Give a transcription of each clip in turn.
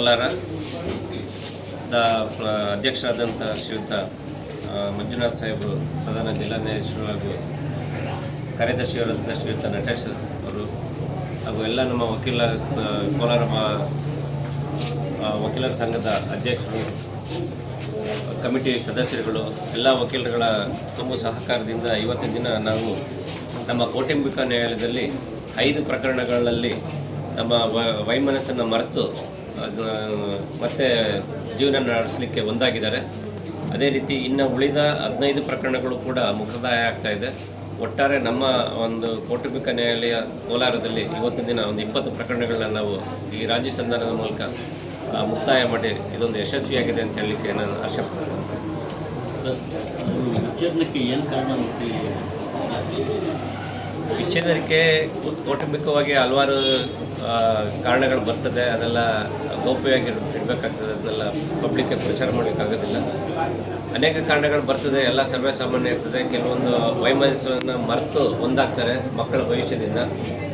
Kolar, the ಅಧ್ಯಕ್ಷರಾದಂಥ ಶ್ರೀಯುತ ಮಂಜುನಾಥ್ ಸಾಹೇಬರು ಸದನ ಜಿಲ್ಲಾ ನ್ಯಾಯಾಧೀಶರು ಹಾಗೂ ಕಾರ್ಯದರ್ಶಿಯವರ ಶ್ರೀಯುತ ನಟೇಶ್ ಅವರು ಹಾಗೂ ಎಲ್ಲ ನಮ್ಮ ವಕೀಲ ಕೋಲಾರ ವಕೀಲರ ಸಂಘದ ಅಧ್ಯಕ್ಷರು, ಕಮಿಟಿ ಸದಸ್ಯರುಗಳು, ಎಲ್ಲ ವಕೀಲರುಗಳ ತುಂಬ ಸಹಕಾರದಿಂದ ಇವತ್ತಿನ ದಿನ ನಾವು ನಮ್ಮ ಕೌಟುಂಬಿಕ ನ್ಯಾಯಾಲಯದಲ್ಲಿ ಐದು ಪ್ರಕರಣಗಳಲ್ಲಿ ನಮ್ಮ ವೈಮನಸ್ಸನ್ನು ಮರೆತು ಮತ್ತೆ ಜೀವನ ನಡೆಸಲಿಕ್ಕೆ ಒಂದಾಗಿದ್ದಾರೆ. ಅದೇ ರೀತಿ ಇನ್ನು ಉಳಿದ ಹದಿನೈದು ಪ್ರಕರಣಗಳು ಕೂಡ ಮುಖದಾಯ ಆಗ್ತಾ ಇದೆ. ಒಟ್ಟಾರೆ ನಮ್ಮ ಒಂದು ಕೌಟುಂಬಿಕ ನ್ಯಾಯಾಲಯ ಕೋಲಾರದಲ್ಲಿ ಇವತ್ತಿನ ದಿನ ಒಂದು ಇಪ್ಪತ್ತು ಪ್ರಕರಣಗಳನ್ನ ನಾವು ಈ ರಾಜ್ಯ ಸಂಧಾನದ ಮೂಲಕ ಮುಕ್ತಾಯ ಮಾಡಿ ಇದೊಂದು ಯಶಸ್ವಿಯಾಗಿದೆ ಅಂತ ಹೇಳಲಿಕ್ಕೆ ನಾನು ಆಶಪಡ್ತೇನೆ. ಸರ್ ಏನು ಕಾರಣ ವಿಚ್ಛೇದನಕ್ಕೆ ಕೌಟುಂಬಿಕವಾಗಿ ಹಲವಾರು ಕಾರಣಗಳು ಬರ್ತದೆ. ಅದೆಲ್ಲ ಗೌಪ್ಯವಾಗಿ ಇಡಬೇಕಾಗ್ತದೆ ಅದನ್ನೆಲ್ಲ ಪಬ್ಲಿಕ್ಗೆ ಪ್ರಚಾರ ಮಾಡೋಕ್ಕಾಗೋದಿಲ್ಲ ಅನೇಕ ಕಾರಣಗಳು ಬರ್ತದೆ. ಎಲ್ಲ ಸರ್ವೇ ಸಾಮಾನ್ಯ ಇರ್ತದೆ ಕೆಲವೊಂದು ವೈಮನಸ್ಸನ್ನು ಮರೆತು ಒಂದಾಗ್ತಾರೆ ಮಕ್ಕಳ ಭವಿಷ್ಯದಿಂದ.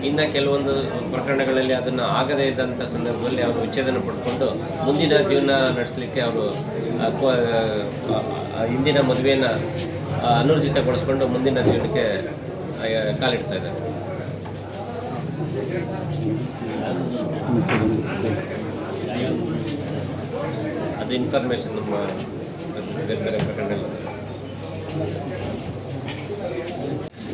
ಇನ್ನು ಕೆಲವೊಂದು ಪ್ರಕರಣಗಳಲ್ಲಿ ಅದನ್ನು ಆಗದೇ ಇದ್ದಂಥ ಸಂದರ್ಭದಲ್ಲಿ ಅವರು ವಿಚ್ಛೇದನ ಪಡ್ಕೊಂಡು ಮುಂದಿನ ಜೀವನ ನಡೆಸಲಿಕ್ಕೆ ಅವರು ಹಿಂದಿನ ಮದುವೆಯನ್ನು ಅನೂರ್ಜಿತಗೊಳಿಸ್ಕೊಂಡು ಮುಂದಿನ ಜೀವನಕ್ಕೆ ಕಾಲಿಡ್ತಾ ಇದ್ದಾರೆ. ಅದು ಇನ್ಫಾರ್ಮೇಷನ್ ನಮ್ಮ ಬೇರೆ ಬೇರೆ ಪ್ರಕರಣ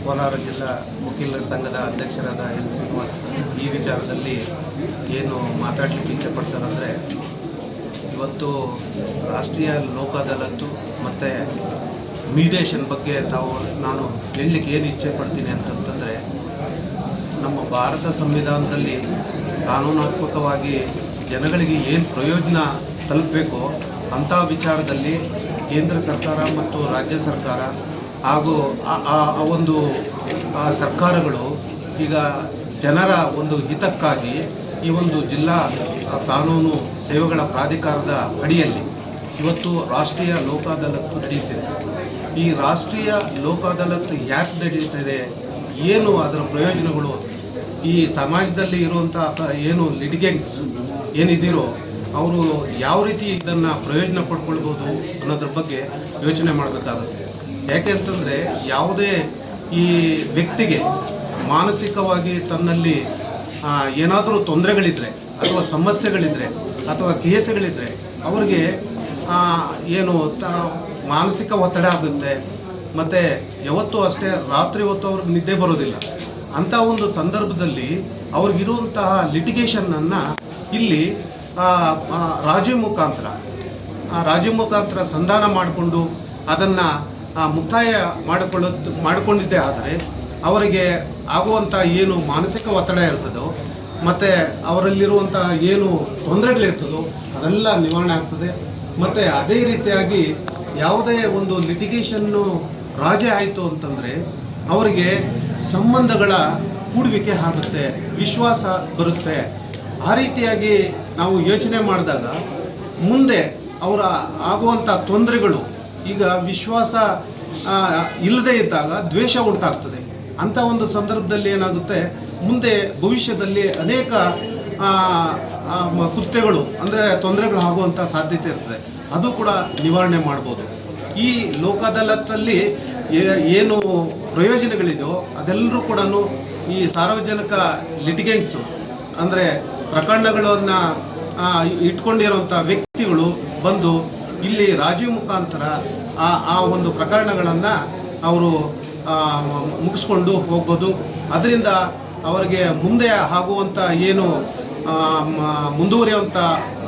ಕೋಲಾರ ಜಿಲ್ಲಾ ವಕೀಲರ ಸಂಘದ ಅಧ್ಯಕ್ಷರಾದ ಎಲ್ ಶ್ರೀನಿವಾಸ್ ಈ ವಿಚಾರದಲ್ಲಿ ಏನು ಮಾತಾಡಲಿಕ್ಕೆ ಇಷ್ಟಪಡ್ತಾರಂದರೆ ಇವತ್ತು ರಾಷ್ಟ್ರೀಯ ಲೋಕ ಅದಾಲತ್ತು ಮತ್ತು ಮೀಡಿಯೇಷನ್ ಬಗ್ಗೆ ತಾವು ನಾನು ಹೇಳಲಿಕ್ಕೆ ಏನು ಇಚ್ಛೆ ಪಡ್ತೀನಿ ಅಂತಂತಂದರೆ, ನಮ್ಮ ಭಾರತ ಸಂವಿಧಾನದಲ್ಲಿ ಕಾನೂನಾತ್ಮಕವಾಗಿ ಜನಗಳಿಗೆ ಏನು ಪ್ರಯೋಜನ ತಲುಪಬೇಕೋ ಅಂಥ ವಿಚಾರದಲ್ಲಿ ಕೇಂದ್ರ ಸರ್ಕಾರ ಮತ್ತು ರಾಜ್ಯ ಸರ್ಕಾರ ಹಾಗೂ ಆ- ಒಂದು ಸರ್ಕಾರಗಳು ಈಗ ಜನರ ಒಂದು ಹಿತಕ್ಕಾಗಿ ಈ ಒಂದು ಜಿಲ್ಲಾ ಕಾನೂನು ಸೇವೆಗಳ ಪ್ರಾಧಿಕಾರದ ಅಡಿಯಲ್ಲಿ ಇವತ್ತು ರಾಷ್ಟ್ರೀಯ ಲೋಕ ಅದಾಲತ್ತು ನಡೆಯುತ್ತಿದೆ. ಈ ರಾಷ್ಟ್ರೀಯ ಲೋಕ ಅದಾಲತ್ತು ಯಾಕೆ ಇದೆ? ಏನು ಅದರ ಪ್ರಯೋಜನಗಳು? ಈ ಸಮಾಜದಲ್ಲಿ ಇರುವಂಥ ಏನು ಲಿಟಿಗೆಂಟ್ಸ್ ಏನಿದ್ದೀರೋ, ಅವರು ಯಾವ ರೀತಿ ಇದನ್ನು ಪ್ರಯೋಜನ ಪಡ್ಕೊಳ್ಬೋದು ಅನ್ನೋದ್ರ ಬಗ್ಗೆ ಯೋಚನೆ ಮಾಡಬೇಕಾಗುತ್ತೆ. ಯಾಕೆ ಅಂತಂದರೆ, ಯಾವುದೇ ಈ ವ್ಯಕ್ತಿಗೆ ಮಾನಸಿಕವಾಗಿ ತನ್ನಲ್ಲಿ ಏನಾದರೂ ತೊಂದರೆಗಳಿದ್ದರೆ ಅಥವಾ ಸಮಸ್ಯೆಗಳಿದ್ದರೆ ಅಥವಾ ಕೇಸುಗಳಿದ್ದರೆ ಅವ್ರಿಗೆ ಏನು ತ ಮಾನಸಿಕ ಒತ್ತಡ ಆಗುತ್ತೆ. ಮತ್ತು ಯಾವತ್ತೂ ಅಷ್ಟೇ ರಾತ್ರಿ ಹೊತ್ತು ಅವ್ರಿಗೆ ನಿದ್ದೆ ಬರೋದಿಲ್ಲ. ಅಂಥ ಒಂದು ಸಂದರ್ಭದಲ್ಲಿ ಅವ್ರಿಗಿರುವಂತಹ ಲಿಟಿಗೇಷನನ್ನು ಇಲ್ಲಿ ರಾಜೀವ್ ಮುಖಾಂತರ ರಾಜೀವ್ ಮುಖಾಂತರ ಸಂಧಾನ ಮಾಡಿಕೊಂಡು ಅದನ್ನು ಮುಕ್ತಾಯ ಮಾಡಿಕೊಳ್ಳೋದು ಮಾಡಿಕೊಂಡಿದ್ದೆ ಆದರೆ ಅವರಿಗೆ ಆಗುವಂಥ ಏನು ಮಾನಸಿಕ ಒತ್ತಡ ಇರ್ತದೋ, ಮತ್ತು ಅವರಲ್ಲಿರುವಂಥ ಏನು ತೊಂದರೆಗಳಿರ್ತದೋ ಅದೆಲ್ಲ ನಿವಾರಣೆ ಆಗ್ತದೆ. ಮತ್ತು ಅದೇ ರೀತಿಯಾಗಿ ಯಾವುದೇ ಒಂದು ಲಿಟಿಗೇಷನ್ನು ರಾಜೆ ಆಯಿತು ಅಂತಂದರೆ ಅವರಿಗೆ ಸಂಬಂಧಗಳ ಕೂಡುವಿಕೆ ಆಗುತ್ತೆ, ವಿಶ್ವಾಸ ಬರುತ್ತೆ. ಆ ರೀತಿಯಾಗಿ ನಾವು ಯೋಚನೆ ಮಾಡಿದಾಗ ಮುಂದೆ ಅವರ ಆಗುವಂಥ ತೊಂದರೆಗಳು ಈಗ ವಿಶ್ವಾಸ ಇಲ್ಲದೇ ಇದ್ದಾಗ ದ್ವೇಷ ಉಂಟಾಗ್ತದೆ. ಅಂಥ ಒಂದು ಸಂದರ್ಭದಲ್ಲಿ ಏನಾಗುತ್ತೆ, ಮುಂದೆ ಭವಿಷ್ಯದಲ್ಲಿ ಅನೇಕ ಕೃತ್ಯಗಳು ಅಂದರೆ ತೊಂದರೆಗಳು ಆಗುವಂಥ ಸಾಧ್ಯತೆ ಇರ್ತದೆ. ಅದು ಕೂಡ ನಿವಾರಣೆ ಮಾಡ್ಬೋದು. ಈ ಲೋಕ ಅದಾಲತ್ತಲ್ಲಿ ಏ- ಏನು ಪ್ರಯೋಜನಗಳಿದೆಯೋ ಅದೆಲ್ಲರೂ ಕೂಡ ಈ ಸಾರ್ವಜನಿಕ ಲಿಟಿಗೆಂಟ್ಸು, ಅಂದರೆ ಪ್ರಕರಣಗಳನ್ನು ಇಟ್ಕೊಂಡಿರುವಂಥ ವ್ಯಕ್ತಿಗಳು ಬಂದು ಇಲ್ಲಿ ರಾಜೀವ್ ಮುಖಾಂತರ ಆ ಆ ಒಂದು ಪ್ರಕರಣಗಳನ್ನು ಅವರು ಮುಗಿಸ್ಕೊಂಡು ಹೋಗ್ಬೋದು. ಅದರಿಂದ ಅವರಿಗೆ ಮುಂದೆ ಆಗುವಂಥ ಏನು ಮುಂದುವರಿಯುವಂಥ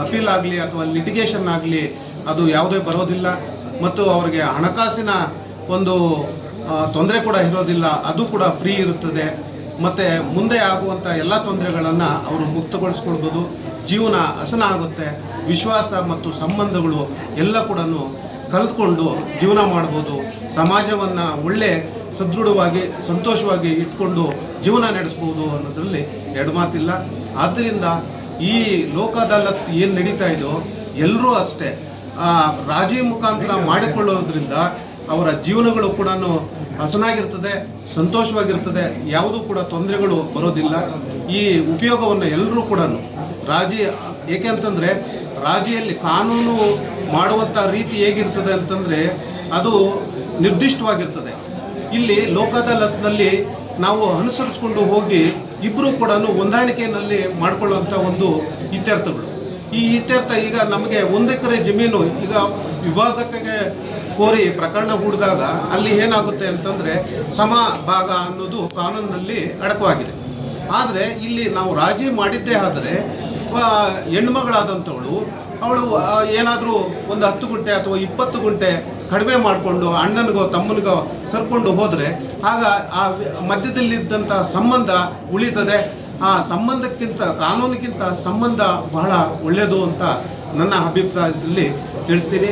ಅಪೀಲ್ ಆಗಲಿ ಅಥವಾ ಲಿಟಿಗೇಷನ್ ಆಗಲಿ ಅದು ಯಾವುದೇ ಬರೋದಿಲ್ಲ ಮತ್ತು ಅವರಿಗೆ ಹಣಕಾಸಿನ ಒಂದು ತೊಂದರೆ ಕೂಡ ಇರೋದಿಲ್ಲ, ಅದು ಕೂಡ ಫ್ರೀ ಇರುತ್ತದೆ. ಮತ್ತು ಮುಂದೆ ಆಗುವಂಥ ಎಲ್ಲ ತೊಂದರೆಗಳನ್ನು ಅವರು ಮುಕ್ತಗೊಳಿಸ್ಕೊಳ್ಬೋದು ಜೀವನ ಹಸನ ಆಗುತ್ತೆ. ವಿಶ್ವಾಸ ಮತ್ತು ಸಂಬಂಧಗಳು ಎಲ್ಲ ಕೂಡ ಕಲ್ತ್ಕೊಂಡು ಜೀವನ ಮಾಡ್ಬೋದು. ಸಮಾಜವನ್ನು ಒಳ್ಳೆ ಸದೃಢವಾಗಿ, ಸಂತೋಷವಾಗಿ ಇಟ್ಕೊಂಡು ಜೀವನ ನಡೆಸ್ಬೋದು ಅನ್ನೋದರಲ್ಲಿ ಎರಡು ಮಾತಿಲ್ಲ. ಆದ್ದರಿಂದ ಈ ಲೋಕದಲ್ಲ ಏನು ನಡೀತಾ ಇದೋ ಎಲ್ಲರೂ ಅಷ್ಟೇ ರಾಜಿ ಮುಖಾಂತರ ಮಾಡಿಕೊಳ್ಳೋದ್ರಿಂದ ಅವರ ಜೀವನಗಳು ಕೂಡ ಹಸನಾಗಿರ್ತದೆ, ಸಂತೋಷವಾಗಿರ್ತದೆ, ಯಾವುದೂ ಕೂಡ ತೊಂದರೆಗಳು ಬರೋದಿಲ್ಲ. ಈ ಉಪಯೋಗವನ್ನು ಎಲ್ಲರೂ ಕೂಡ ರಾಜಿ, ಏಕೆ ಅಂತಂದರೆ ರಾಜಿಯಲ್ಲಿ ಕಾನೂನು ಮಾಡುವಂಥ ರೀತಿ ಹೇಗಿರ್ತದೆ ಅಂತಂದರೆ ಅದು ನಿರ್ದಿಷ್ಟವಾಗಿರ್ತದೆ. ಇಲ್ಲಿ ಲೋಕದಲ್ಲಿ ಅದಾಲತ್ನಲ್ಲಿ ನಾವು ಅನುಸರಿಸ್ಕೊಂಡು ಹೋಗಿ ಇಬ್ಬರೂ ಕೂಡ ಹೊಂದಾಣಿಕೆಯಲ್ಲಿ ಮಾಡಿಕೊಳ್ಳುವಂಥ ಒಂದು ಇತ್ಯರ್ಥಗಳು. ಈ ಇತ್ಯರ್ಥ ಈಗ ನಮಗೆ ಒಂದು ಜಮೀನು, ಈಗ ವಿವಾದಕ್ಕೆ ಕೋರಿ ಪ್ರಕರಣ ಹೂಡಿದಾಗ ಅಲ್ಲಿ ಏನಾಗುತ್ತೆ ಅಂತಂದರೆ ಸಮ ಭಾಗ ಅನ್ನೋದು ಕಾನೂನಿನಲ್ಲಿ ಅಡಕವಾಗಿದೆ. ಆದರೆ ಇಲ್ಲಿ ನಾವು ರಾಜಿ ಮಾಡಿದ್ದೇ ಆದರೆ ಹೆಣ್ಮಗಳಾದಂಥವಳು ಅವಳು ಏನಾದರೂ ಒಂದು ಹತ್ತು ಗುಂಟೆ ಅಥವಾ ಇಪ್ಪತ್ತು ಗುಂಟೆ ಕಡಿಮೆ ಮಾಡಿಕೊಂಡು ಅಣ್ಣನಿಗೋ, ತಮ್ಮನಿಗೋ ಸರ್ಕೊಂಡು ಹೋದರೆ, ಆಗ ಆ ಮಧ್ಯದಲ್ಲಿದ್ದಂಥ ಸಂಬಂಧ ಉಳಿತದೆ. ಆ ಸಂಬಂಧಕ್ಕಿಂತ, ಕಾನೂನಿಗಿಂತ ಸಂಬಂಧ ಬಹಳ ಒಳ್ಳೆಯದು ಅಂತ ನನ್ನ ಅಭಿಪ್ರಾಯದಲ್ಲಿ ತಿಳಿಸ್ತೀನಿ.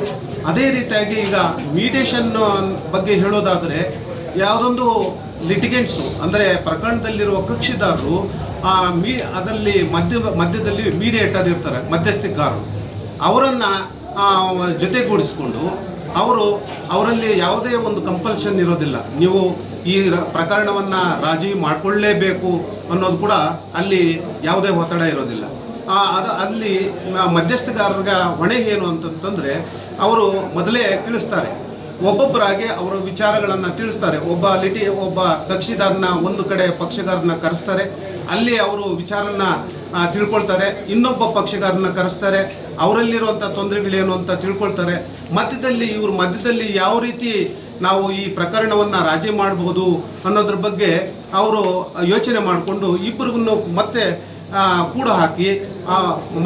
ಅದೇ ರೀತಿಯಾಗಿ ಈಗ ಮೀಡಿಯೇಷನ್ ಬಗ್ಗೆ ಹೇಳೋದಾದರೆ, ಯಾವುದೊಂದು ಲಿಟಿಗೆಂಟ್ಸು ಅಂದರೆ ಪ್ರಕರಣದಲ್ಲಿರುವ ಕಕ್ಷಿದಾರರು, ಆ ಮೀ, ಅದರಲ್ಲಿ ಮಧ್ಯ, ಮಧ್ಯದಲ್ಲಿ ಮೀಡಿಯೇಟರ್ ಇರ್ತಾರೆ ಮಧ್ಯಸ್ಥಿಕಾರರು ಅವರನ್ನು ಜೊತೆಗೂಡಿಸಿಕೊಂಡು, ಅವರು ಅವರಲ್ಲಿ ಯಾವುದೇ ಒಂದು ಕಂಪಲ್ಷನ್ ಇರೋದಿಲ್ಲ. ನೀವು ಈ ಪ್ರಕರಣವನ್ನು ರಾಜಿ ಮಾಡಿಕೊಳ್ಳೇಬೇಕು ಅನ್ನೋದು ಕೂಡ ಅಲ್ಲಿ ಯಾವುದೇ ಒತ್ತಡ ಇರೋದಿಲ್ಲ. ಅದು, ಅಲ್ಲಿ ಮಧ್ಯಸ್ಥಗಾರರ ಹೊಣೆ ಏನು ಅಂತಂತಂದರೆ ಅವರು ಮೊದಲೇ ತಿಳಿಸ್ತಾರೆ. ಒಬ್ಬೊಬ್ಬರಾಗಿ ಅವರ ವಿಚಾರಗಳನ್ನು ತಿಳಿಸ್ತಾರೆ. ಒಬ್ಬ ಲಿಟಿ, ಒಬ್ಬ ಕಕ್ಷಿದಾರನ ಒಂದು ಕಡೆ ಪಕ್ಷಗಾರನ ಕರೆಸ್ತಾರೆ. ಅಲ್ಲಿ ಅವರು ವಿಚಾರನ ತಿಳ್ಕೊಳ್ತಾರೆ. ಇನ್ನೊಬ್ಬ ಪಕ್ಷಗಾರನ ಕರೆಸ್ತಾರೆ. ಅವರಲ್ಲಿರುವಂಥ ತೊಂದರೆಗಳೇನು ಅಂತ ತಿಳ್ಕೊಳ್ತಾರೆ. ಮಧ್ಯದಲ್ಲಿ, ಇವರು ಮಧ್ಯದಲ್ಲಿ ಯಾವ ರೀತಿ ನಾವು ಈ ಪ್ರಕರಣವನ್ನು ರಾಜಿ ಮಾಡಬಹುದು ಅನ್ನೋದ್ರ ಬಗ್ಗೆ ಅವರು ಯೋಚನೆ ಮಾಡಿಕೊಂಡು ಇಬ್ಬರಿಗೂ ಮತ್ತೆ ಕೂಡ ಹಾಕಿ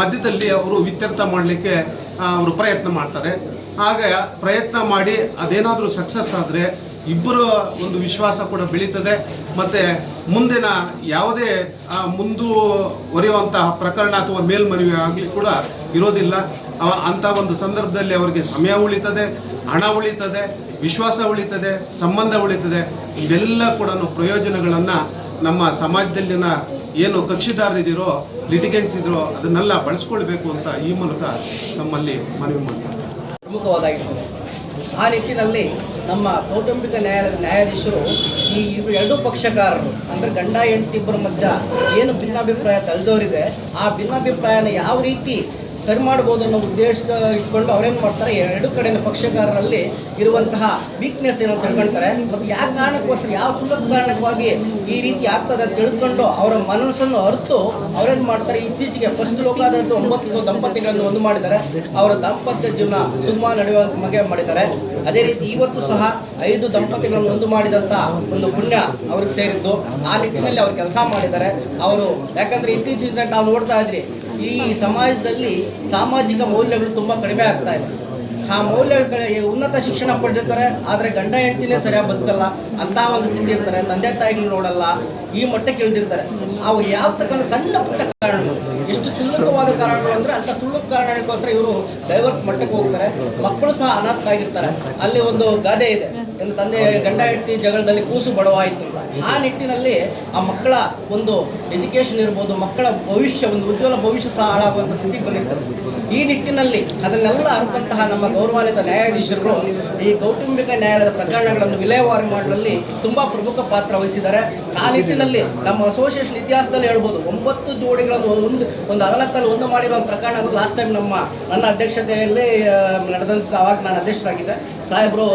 ಮಧ್ಯದಲ್ಲಿ ಅವರು ವಿತ್ಯರ್ಥ ಮಾಡಲಿಕ್ಕೆ ಅವರು ಪ್ರಯತ್ನ ಮಾಡ್ತಾರೆ. ಆಗ ಪ್ರಯತ್ನ ಮಾಡಿ ಅದೇನಾದರೂ ಸಕ್ಸಸ್ ಆದರೆ ಇಬ್ಬರು ಒಂದು ವಿಶ್ವಾಸ ಕೂಡ ಬೆಳೀತದೆ. ಮತ್ತು ಮುಂದಿನ ಯಾವುದೇ ಮುಂದುವರಿಯುವಂತಹ ಪ್ರಕರಣ ಅಥವಾ ಮೇಲ್ಮನವಿ ಆಗಲಿ ಕೂಡ ಇರೋದಿಲ್ಲ. ಅಂಥ ಒಂದು ಸಂದರ್ಭದಲ್ಲಿ ಅವರಿಗೆ ಸಮಯ ಉಳಿತದೆ. ಹಣ ಉಳಿತದೆ, ವಿಶ್ವಾಸ ಉಳಿತದೆ, ಸಂಬಂಧ ಉಳಿತದೆ, ಇವೆಲ್ಲ ಕೂಡ ಪ್ರಯೋಜನಗಳನ್ನು ನಮ್ಮ ಸಮಾಜದಲ್ಲಿನ ಏನು ಕಕ್ಷಿದಾರರಿದ್ದೀರೋ ಲಿಟಿಗೆಂಟ್ಸ್ ಇದ್ರೋ ಅದನ್ನೆಲ್ಲ ಬಳಸ್ಕೊಳ್ಬೇಕು ಅಂತ ಈ ಮೂಲಕ ನಮ್ಮಲ್ಲಿ ಮನವಿ ಮಾಡ್ತಾರೆ. ಪ್ರಮುಖವಾದಾಗಿರ್ತದೆ ಆ ನಿಟ್ಟಿನಲ್ಲಿ ನಮ್ಮ ಕೌಟುಂಬಿಕ ನ್ಯಾಯಾಲಯದ ನ್ಯಾಯಾಧೀಶರು ಈ ಎರಡು ಎರಡೂ ಪಕ್ಷಕಾರರು, ಅಂದರೆ ಗಂಡ ಎಂಟಿಬ್ಬರ ಮಧ್ಯ ಏನು ಭಿನ್ನಾಭಿಪ್ರಾಯ ತಲೆದೋರಿದೆ, ಆ ಭಿನ್ನಾಭಿಪ್ರಾಯನ ಯಾವ ರೀತಿ ಸರಿ ಮಾಡ್ಬೋದು ಅನ್ನೋ ಉದ್ದೇಶ ಇಟ್ಕೊಂಡು ಅವ್ರೇನು ಮಾಡ್ತಾರೆ? ಎರಡು ಕಡೆಯ ಪಕ್ಷಕಾರರಲ್ಲಿ ಇರುವಂತಹ ವೀಕ್ನೆಸ್ ಏನೋ ತಿಳ್ಕೊಳ್ತಾರೆ ಮತ್ತು ಯಾವ ಕಾರಣಕ್ಕೋಸ್ಕರ, ಯಾವ ಸುಲಭ ಕಾರಣಕ್ಕಾಗಿ ಈ ರೀತಿ ಆಗ್ತದೆ ಅಂತ ತಿಳ್ಕೊಂಡು ಅವರ ಮನಸ್ಸನ್ನು ಅರಿತು ಅವ್ರೇನು ಮಾಡ್ತಾರೆ? ಇತ್ತೀಚೆಗೆ ಫಸ್ಟ್ ಲೋಕಾದಂತ ಒಂಬತ್ತು ದಂಪತಿಗಳನ್ನು ಒಂದು ಮಾಡಿದ್ದಾರೆ. ಅವರ ದಾಂಪತ್ಯ ಜೀವನ ಸುಮ್ಮ ನಡೆಯುವ ಮಗೆ ಮಾಡಿದ್ದಾರೆ. ಅದೇ ರೀತಿ ಇವತ್ತು ಸಹ ಐದು ದಂಪತಿಗಳನ್ನು ಒಂದು ಮಾಡಿದಂಥ ಒಂದು ಪುಣ್ಯ ಅವ್ರಿಗೆ ಸೇರಿದ್ದು. ಆ ನಿಟ್ಟಿನಲ್ಲಿ ಅವ್ರು ಕೆಲಸ ಮಾಡಿದ್ದಾರೆ. ಅವರು ಯಾಕಂದ್ರೆ ಇತ್ತೀಚಿನ ನಾವು ನೋಡ್ತಾ ಇದ್ರಿ ಈ ಸಮಾಜದಲ್ಲಿ ಸಾಮಾಜಿಕ ಮೌಲ್ಯಗಳು ತುಂಬ ಕಡಿಮೆ ಆಗ್ತಾ ಇದೆ. ಆ ಮೌಲ್ಯಗಳ ಉನ್ನತ ಶಿಕ್ಷಣ ಪಡೆದಿರ್ತಾರೆ, ಆದರೆ ಗಂಡ ಹೆಂಡತಿನೇ ಸರಿಯಾಗಿ ಬದುಕಲ್ಲ, ಅಂತ ಒಂದು ಸ್ಥಿತಿ ಇರ್ತಾರೆ, ತಂದೆ ತಾಯಿಗಳು ನೋಡಲ್ಲ, ಈ ಮಟ್ಟಕ್ಕೆ ಇಳಿದಿರ್ತಾರೆ. ಅವು ಯಾವ ತಕ್ಕಂಥ ಸಣ್ಣ ಪುಟ್ಟ ಕಾರಣಗಳು. ಎಷ್ಟು ಕ್ಷುಲ್ಲಕವಾದ ಕಾರಣಗಳು ಅಂದ್ರೆ ಅಂತ ಸುಳ್ಳು ಕಾರಣಕ್ಕೋಸ್ಕರ ಇವರು ಡೈವರ್ಸ್ ಮಟ್ಟಕ್ಕೆ ಹೋಗ್ತಾರೆ. ಮಕ್ಕಳು ಸಹ ಅನಾಥರಾಗಿರ್ತಾರೆ. ಅಲ್ಲಿ ಒಂದು ಗಾದೆ ಇದೆ. ಎಂದು ತಂದೆ ಗಂಡ ಹೆಂಡತಿ ಜಗಳದಲ್ಲಿ ಕೂಸು ಬಡವಾಯಿತು ಅಂತ. ಆ ನಿಟ್ಟಿನಲ್ಲಿ ಆ ಮಕ್ಕಳ ಒಂದು ಎಜುಕೇಶನ್ ಇರ್ಬೋದು, ಮಕ್ಕಳ ಭವಿಷ್ಯ, ಒಂದು ಉಜ್ವಲ ಭವಿಷ್ಯ ಸಹ ಹಾಳಾಗುವಂಥ ಸ್ಥಿತಿ ಬಂದಿರ್ತಾರೆ. ಈ ನಿಟ್ಟಿನಲ್ಲಿ ಅದನ್ನೆಲ್ಲ ಅರ್ಥಂತಹ ನಮ್ಮ ಗೌರವಾನ್ವಿತ ನ್ಯಾಯಾಧೀಶರು ಈ ಕೌಟುಂಬಿಕ ನ್ಯಾಯಾಲಯದ ಪ್ರಕರಣಗಳನ್ನು ವಿಲೇವಾರಿ ಮಾಡಲಲ್ಲಿ ತುಂಬಾ ಪ್ರಮುಖ ಪಾತ್ರ ವಹಿಸಿದ್ದಾರೆ. ಆ ನಿಟ್ಟಿನಲ್ಲಿ ನಮ್ಮ ಅಸೋಸಿಯೇಷನ್ ಇತಿಹಾಸದಲ್ಲಿ ಹೇಳ್ಬೋದು, ಒಂಬತ್ತು ಜೋಡಿಗಳನ್ನು ಒಂದು ಒಂದು ಅದಾಲತ್ತಲ್ಲಿ ಒಂದು ಮಾಡಿರೋ ಪ್ರಕರಣ ಲಾಸ್ಟ್ ಟೈಮ್ ನಮ್ಮ, ನನ್ನ ಅಧ್ಯಕ್ಷತೆಯಲ್ಲಿ ನಡೆದಂಥ ಅವಾಗ ನಾನು ಅಧ್ಯಕ್ಷರಾಗಿದ್ದೆ. ಸಾಹೇಬರು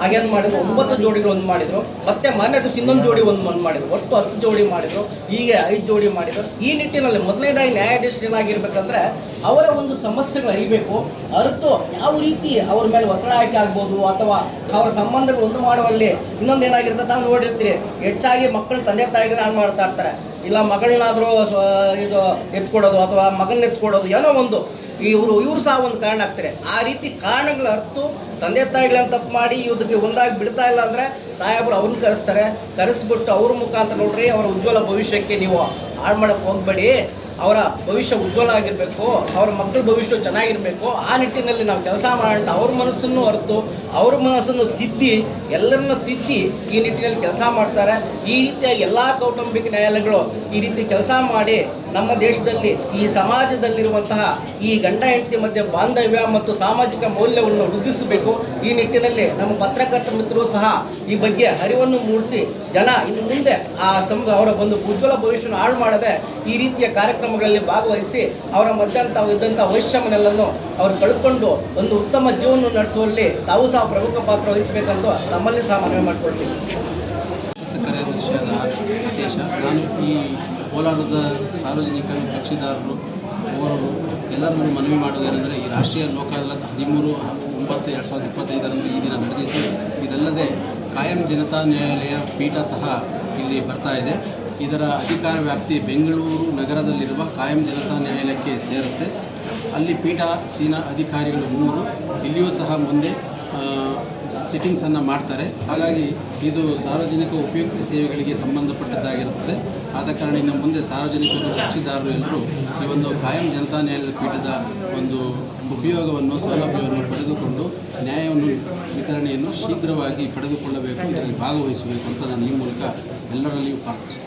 ಹಾಗೇನು ಮಾಡಿದ್ರು. ಒಂಬತ್ತು ಜೋಡಿಗಳು ಒಂದು ಮಾಡಿದ್ರು. ಮತ್ತೆ ಮೊನ್ನೆ ದಿವಸ ಇನ್ನೊಂದು ಜೋಡಿ ಒಂದು ಒಂದು ಮಾಡಿದ್ರು. ಒಟ್ಟು ಹತ್ತು ಜೋಡಿ ಮಾಡಿದ್ರು. ಹೀಗೆ ಐದು ಜೋಡಿ ಮಾಡಿದ್ರು. ಈ ನಿಟ್ಟಿನಲ್ಲಿ ಮೊದಲನೇದಾಗಿ ನ್ಯಾಯಾಧೀಶರು ಏನಾಗಿರ್ಬೇಕಂದ್ರೆ, ಅವರ ಒಂದು ಸಮಸ್ಯೆಗಳು ಅರಿಬೇಕು. ಅರಿತು ಯಾವ ರೀತಿ ಅವ್ರ ಮೇಲೆ ಒತ್ತಡ ಹಾಕಿ ಆಗ್ಬೋದು ಅಥವಾ ಅವರ ಸಂಬಂಧಗಳು ಒಂದು ಮಾಡುವಲ್ಲಿ ಇನ್ನೊಂದು ಏನಾಗಿರುತ್ತೆ ತಾವು ನೋಡಿರ್ತೀರಿ. ಹೆಚ್ಚಾಗಿ ಮಕ್ಕಳು ತಂದೆ ತಾಯಿಗಳನ್ನ ಹಾಳು ಮಾಡ್ತಾ ಇರ್ತಾರೆ. ಇಲ್ಲ ಮಗಳನ್ನಾದರೂ ಇದು ಎತ್ಕೊಡೋದು ಅಥವಾ ಮಗನ ಎತ್ಕೊಡೋದು ಏನೋ ಒಂದು. ಇವರು ಇವರು ಸಹ ಒಂದು ಕಾರಣ ಆಗ್ತಾರೆ. ಆ ರೀತಿ ಕಾರಣಗಳ ಅರ್ಥ ತಂದೆ ತಾಯಿಗಳನ್ನ ತಪ್ಪು ಮಾಡಿ ಯುದ್ಧಕ್ಕೆ ಒಂದಾಗಿ ಬಿಡ್ತಾ ಇಲ್ಲ ಅಂದರೆ ಸಾಹೇಬರು ಅವ್ರನ್ನ ಕರೆಸ್ತಾರೆ. ಕರೆಸ್ಬಿಟ್ಟು ಅವ್ರ ಮುಖಾಂತರ ನೋಡ್ರಿ, ಅವರ ಉಜ್ವಲ ಭವಿಷ್ಯಕ್ಕೆ ನೀವು ಹಾಳು ಮಾಡೋಕ್ಕೆ ಹೋಗಬೇಡಿ. ಅವರ ಭವಿಷ್ಯ ಉಜ್ವಲ ಆಗಿರಬೇಕು, ಅವರ ಮಕ್ಕಳ ಭವಿಷ್ಯ ಚೆನ್ನಾಗಿರಬೇಕು, ಆ ನಿಟ್ಟಿನಲ್ಲಿ ನಾವು ಕೆಲಸ ಮಾಡೋಣ ಅವ್ರ ಮನಸ್ಸನ್ನು ಅರ್ತು, ಅವ್ರ ಮನಸ್ಸನ್ನು ತಿದ್ದಿ, ಎಲ್ಲರನ್ನು ತಿದ್ದಿ ಈ ನಿಟ್ಟಿನಲ್ಲಿ ಕೆಲಸ ಮಾಡ್ತಾರೆ. ಈ ರೀತಿಯಾಗಿ ಎಲ್ಲ ಕೌಟುಂಬಿಕ ನ್ಯಾಯಾಲಯಗಳು ಈ ರೀತಿ ಕೆಲಸ ಮಾಡಿ ನಮ್ಮ ದೇಶದಲ್ಲಿ ಈ ಸಮಾಜದಲ್ಲಿರುವಂತಹ ಈ ಗಂಡ ಹೆಂಡತಿ ಮಧ್ಯೆ ಬಾಂಧವ್ಯ ಮತ್ತು ಸಾಮಾಜಿಕ ಮೌಲ್ಯವನ್ನು ವೃದ್ಧಿಸಬೇಕು. ಈ ನಿಟ್ಟಿನಲ್ಲಿ ನಮ್ಮ ಪತ್ರಕರ್ತ ಮಿತ್ರರು ಸಹ ಈ ಬಗ್ಗೆ ಅರಿವನ್ನು ಮೂಡಿಸಿ ಜನ ಇನ್ನು ಮುಂದೆ ಆ ಸಂ ಅವರ ಒಂದು ಉಜ್ವಲ ಭವಿಷ್ಯವನ್ನು ಹಾಳು ಮಾಡದೆ ಈ ರೀತಿಯ ಕಾರ್ಯಕ್ರಮಗಳಲ್ಲಿ ಭಾಗವಹಿಸಿ ಅವರ ಮಧ್ಯ ತಾವು ಇದ್ದಂಥ ವೈಷಮ್ಯನೆಲ್ಲನ್ನು ಅವರು ಕಳ್ಕೊಂಡು ಒಂದು ಉತ್ತಮ ಜೀವನ ನಡೆಸುವಲ್ಲಿ ತಾವು ಸಹ ಪ್ರಮುಖ ಪಾತ್ರ ವಹಿಸಬೇಕಂತ ನಮ್ಮಲ್ಲಿ ಸಹ ಮನವಿ ಮಾಡಿಕೊಳ್ತೀವಿ ಕೋಲಾರದ ಸಾರ್ವಜನಿಕರು ಕಕ್ಷಿದಾರರು ಓರರು ಎಲ್ಲರಿಗೂ ಮನವಿ ಮಾಡುವುದೇನೆಂದರೆ ಈ ರಾಷ್ಟ್ರೀಯ ಲೋಕ ಅದಾಲತ್ ಹದಿಮೂರು, ಒಂಬತ್ತು, ಎರಡು ಸಾವಿರದ ಇಪ್ಪತ್ತೈದರಂದು ಈ ದಿನ ನಡೆದಿದ್ದು, ಇದಲ್ಲದೆ ಕಾಯಂ ಜನತಾ ನ್ಯಾಯಾಲಯ ಪೀಠ ಸಹ ಇಲ್ಲಿ ಬರ್ತಾ ಇದೆ. ಇದರ ಅಧಿಕಾರ ವ್ಯಾಪ್ತಿ ಬೆಂಗಳೂರು ನಗರದಲ್ಲಿರುವ ಕಾಯಂ ಜನತಾ ನ್ಯಾಯಾಲಯಕ್ಕೆ ಸೇರುತ್ತೆ. ಅಲ್ಲಿ ಪೀಠ, ಸೀನ ಅಧಿಕಾರಿಗಳು ಮೂರು, ಇಲ್ಲಿಯೂ ಸಹ ಮುಂದೆ ಸಿಟ್ಟಿಂಗ್ಸನ್ನು ಮಾಡ್ತಾರೆ. ಹಾಗಾಗಿ ಇದು ಸಾರ್ವಜನಿಕ ಉಪಯುಕ್ತ ಸೇವೆಗಳಿಗೆ ಸಂಬಂಧಪಟ್ಟದ್ದಾಗಿರುತ್ತದೆ. ಆದ ಕಾರಣ ಇನ್ನು ಮುಂದೆ ಸಾರ್ವಜನಿಕರು ಕಕ್ಷಿದಾರರು ಎಲ್ಲರೂ ಈ ಒಂದು ಕಾಯಂ ಜನತಾ ನ್ಯಾಯಾಲಯದ ಪೀಠದ ಒಂದು ಉಪಯೋಗವನ್ನು, ಸೌಲಭ್ಯವನ್ನು ಪಡೆದುಕೊಂಡು ನ್ಯಾಯವನ್ನು ವಿತರಣೆಯನ್ನು ಶೀಘ್ರವಾಗಿ ಪಡೆದುಕೊಳ್ಳಬೇಕು, ಇದರಲ್ಲಿ ಭಾಗವಹಿಸಬೇಕು ಅಂತ ನಾನು ಈ ಮೂಲಕ ಎಲ್ಲರಲ್ಲಿಯೂ ಪ್ರಾರ್ಥಿಸ್ತೇನೆ.